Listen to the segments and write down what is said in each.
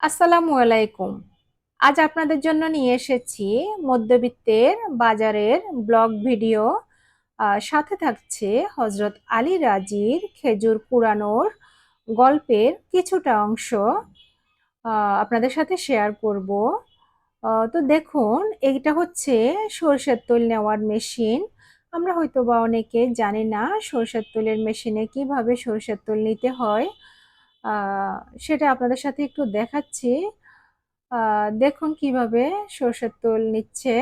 আসসালামু আলাইকুম। আজ আপনাদের জন্য নিয়ে এসেছি মধ্যবিত্তের বাজারের ব্লগ ভিডিও। সাথে থাকছে হজরত আলী রাজির খেজুর কুড়ানোর গল্পের কিছুটা অংশ। আপনাদের সাথে শেয়ার করব। তো দেখুন, এইটা হচ্ছে সরষের তেল নেওয়ার মেশিন আমরা হয়তো বা অনেকে জানি না সরষের তেলের মেশিনে কীভাবে সরষের তেল নিতে হয়। সেটা আপনাদের সাথে একটু দেখাচ্ছি। দেখুন কীভাবে সরষের তেল নিচ্ছে।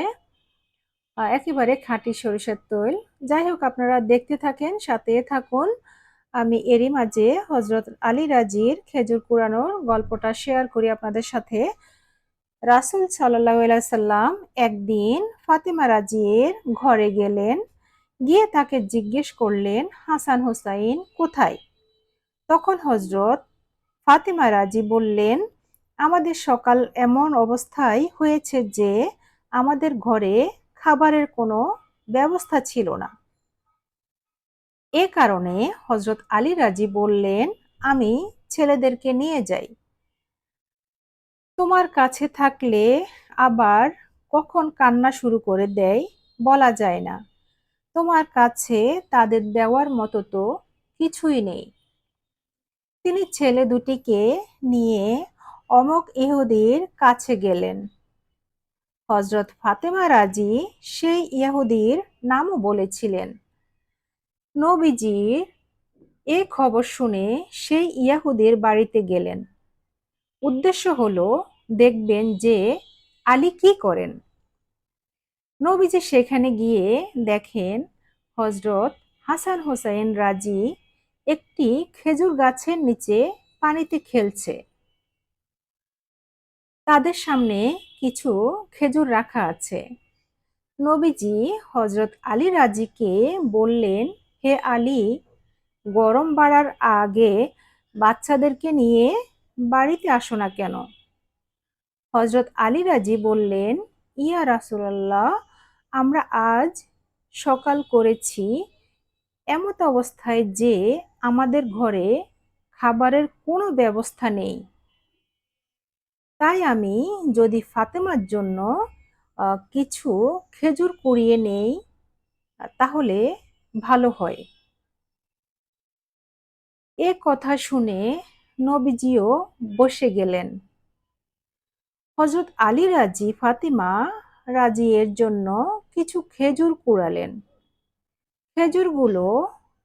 একেবারে খাঁটি সরিষার তেল। যাই হোক, আপনারা দেখতে থাকেন সাথে থাকুন। আমি এরই মাঝে হজরত আলী রাজির খেজুর কুড়ানোর গল্পটা শেয়ার করি আপনাদের সাথে। রাসুল সাল্লাহ সাল্লাম একদিন ফাতেমা রাজির ঘরে গেলেন, গিয়ে তাকে জিজ্ঞেস করলেন, হাসান হোসাইন কোথায়? তখন হজরত ফাতেমা রাজি বললেন, আমাদের সকাল এমন অবস্থায় হয়েছে যে আমাদের ঘরে খাবারের কোনো ব্যবস্থা ছিল না। এ কারণে হজরত আলী রাজি বললেন, আমি ছেলেদেরকে নিয়ে যাই। তোমার কাছে থাকলে আবার কখন কান্না শুরু করে দেয় বলা যায় না। তোমার কাছে তাদের দেওয়ার মতো তো কিছুই নেই। তিনি ছেলে দুটিকে নিয়ে অমক ইহুদির কাছে গেলেন। হজরত ফাতেমা রাজি সেই ইহুদির নামও বলেছিলেন। নবীজির এ খবর শুনে সেই ইয়াহুদের বাড়িতে গেলেন। উদ্দেশ্য হলো, দেখবেন যে আলী কি করেন। নবীজি সেখানে গিয়ে দেখেন হজরত হাসান হোসাইন রাজি একটি খেজুর গাছের নিচে পানিতে খেলছে। তাদের সামনে কিছু খেজুর রাখা আছে। নবীজি হজরত আলী রাজিকে বললেন, হে আলী, গরম বাড়ার আগে বাচ্চাদেরকে নিয়ে বাড়িতে আসো না কেন? হজরত আলী রাজি বললেন, ইয়া রাসুলাল্লাহ, আমরা আজ সকাল করেছি, এমত অবস্থায় যে আমাদের ঘরে খাবারের কোনো ব্যবস্থা নেই। তাই আমি যদি ফাতেমার জন্য কিছু খেজুর কুড়িয়ে নেই, তাহলে ভালো হয়। এ কথা শুনে নবীজিও বসে গেলেন। হজরত আলী রাজি ফাতিমা রাজি এর জন্য কিছু খেজুর কুড়ালেন। খেজুরগুলো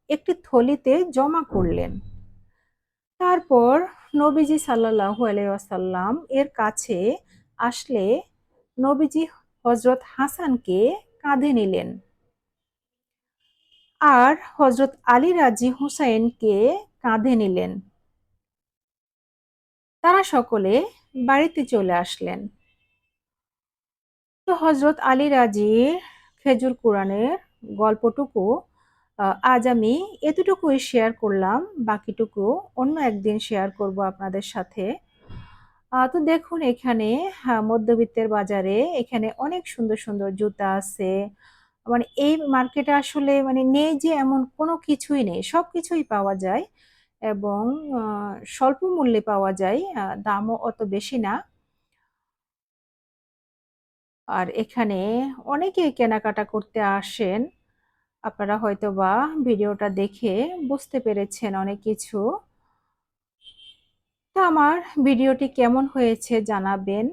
একটি থলিতে জমা করলেন। তারপর নবীজি সাল্লাহু আলাইসাল্লাম এর কাছে আসলে নবীজি হজরত হাসানকে কাঁধে নিলেন। আর হজরত আলী রাজি হুসাইনকে কাঁধে নিলেন। তারা সকলে বাড়িতে চলে আসলেন। তো হজরত আলী রাজির খেজুর কোরআনের গল্পটুকু আজ আমি এতটুকুই শেয়ার করলাম বাকিটুকু অন্য একদিন শেয়ার করব আপনাদের সাথে। তো দেখুন এখানে হ্যাঁ, মধ্যবিত্তের বাজারে এখানে অনেক সুন্দর সুন্দর জুতা আছে। মানে এই মার্কেটে আসলে মানে নেই যে এমন কোনো কিছুই নেই সব কিছুই পাওয়া যায় এবং স্বল্প মূল্যে পাওয়া যায় দামও অত বেশি না। আর এখানে অনেকেই কেনাকাটা করতে আসেন। আপনারা হয়তো বা ভিডিওটা দেখে বুঝতে পেরেছেন অনেক কিছু। তা আমার ভিডিওটি কেমন হয়েছে জানাবেন।